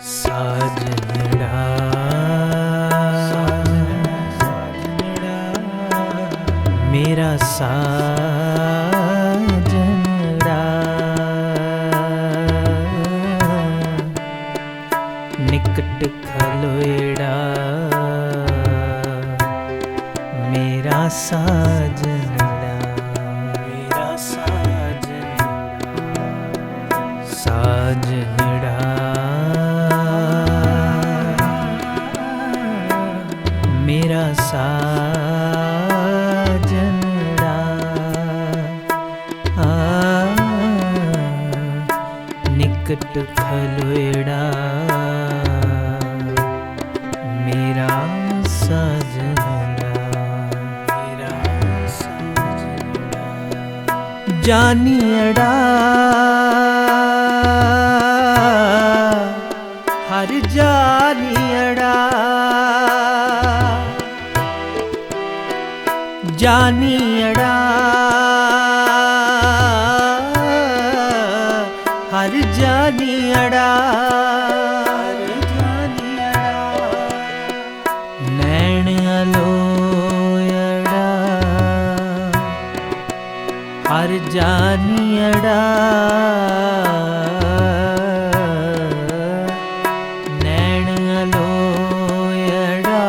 ਸਾਜਣੜਾ ਮੇਰਾ ਸਾਜਣੜਾ ਨਿਕਟ ਖਲੋਏੜਾ ਮੇਰਾ ਸਾਜਣੜਾ ਜਾਨੀੜਾ ਹਰ ਜਾਨੀੜਾ ਜਾਨੀੜਾ ਹਰ ਜਾਨੀੜਾ ਜਾਨੀੜਾ ਨੈਣ ਅਲੋਇੜਾ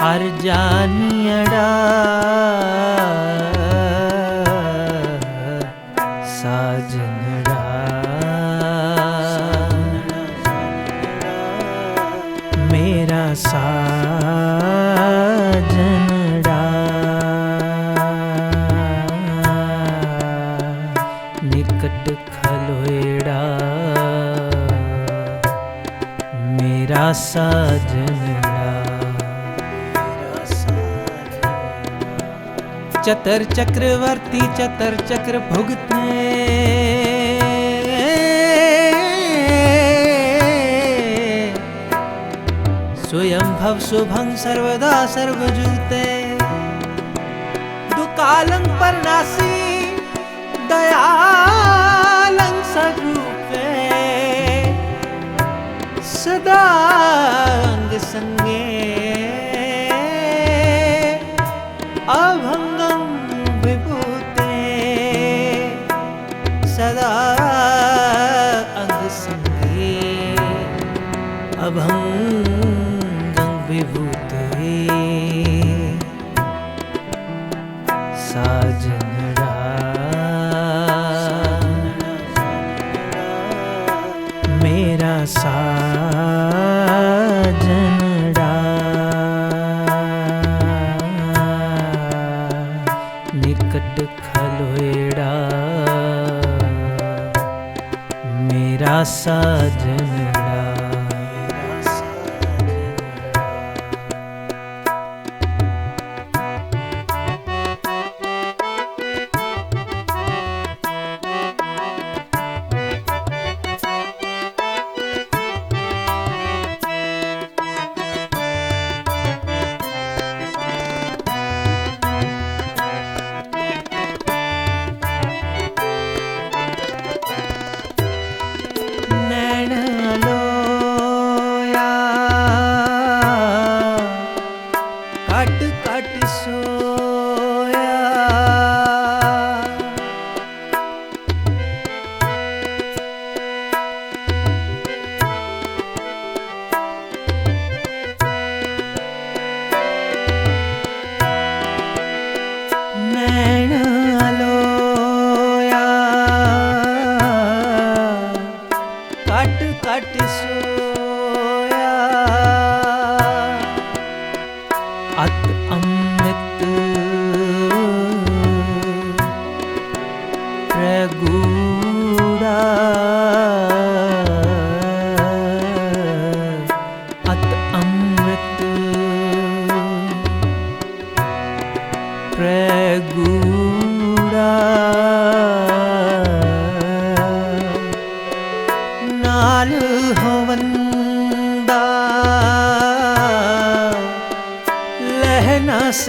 ਹਰ ਜਾਨੀੜਾ ਮੇਰਾ ਸਾਜਨੜਾ ਚਤਰ ਚਕਰਵਰਤੀ ਚਤਰ ਚਕਰ ਭੁਗਤੇ स्वयं भव शुभं सर्वदा सर्वजूते दुकालं परनासी दयालं अभङ्गं विभूते साजनड़ा मेरा साजनड़ा निकट खलोएड़ा मेरा साजनड़ा ਅਤ ਅੰਮ੍ਰਿਤ ਪ੍ਰਗੂੜਾ ਅਤ ਅੰਮ੍ਰਿਤ ਪ੍ਰਗੂੜਾ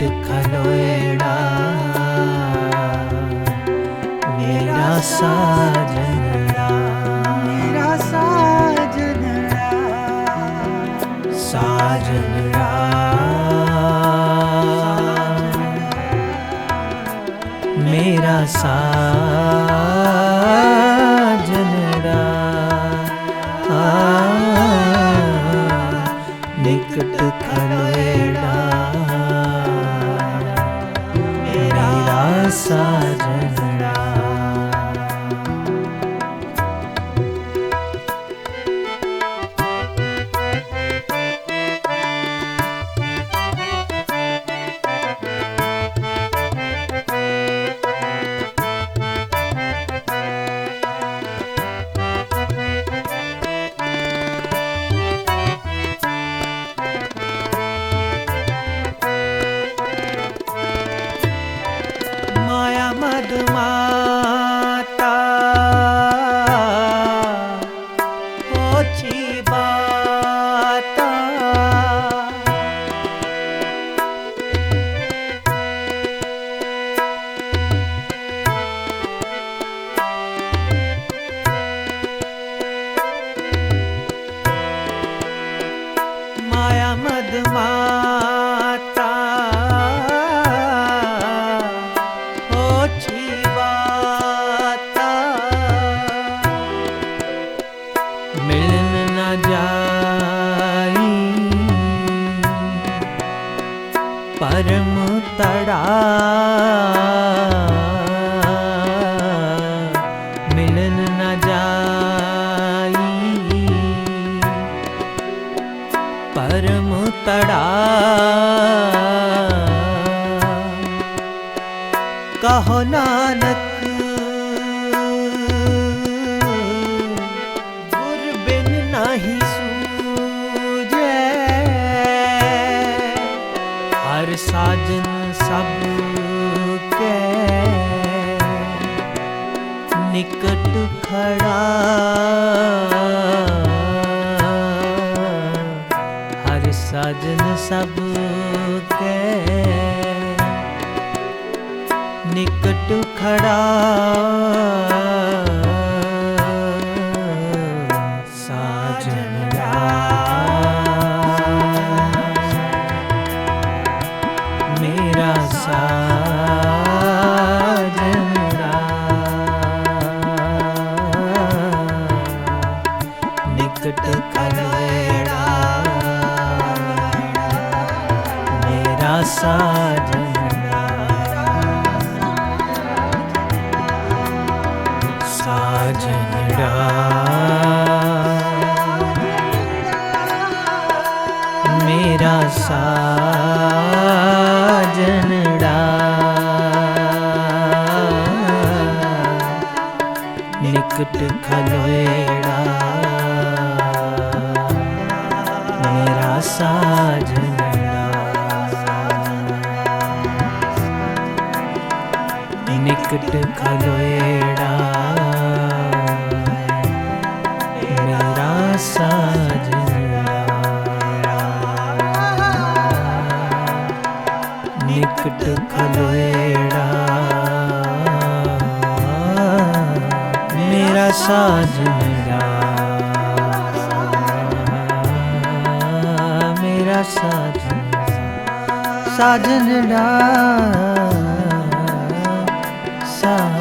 ਨਿਕਟ ਖਲੋਏੜਾ। ਮੇਰਾ ਸਾਜਣਾ ਮੇਰਾ ਸਾਜਨੜਾ। ਸਾਜਣਾ ਮੇਰਾ ਸਾਜਨੜਾ ਸਾਜਨ ਸਭ ਕੈ। ਨਿਕਟ ਖੜਾ ਸਾਜਣਾ ਮੇਰਾ ਸਾਜਣਾ ਸਾਜਨੜਾ ਨਿਕਟ ਖਲੋਏੜਾ। ਮੇਰਾ ਸਾਜਨੜਾ ਨਿਕਟ ਖਲੋਏੜਾ। ਨਿਕਟ ਖਲੋਏੜਾ ਮੇਰਾ ਸਾਜਨੜਾ ਮੇਰਾ ਸਾਜਨੜਾ ਸਾਜਨੜਾ ਸਾਜਨੜਾ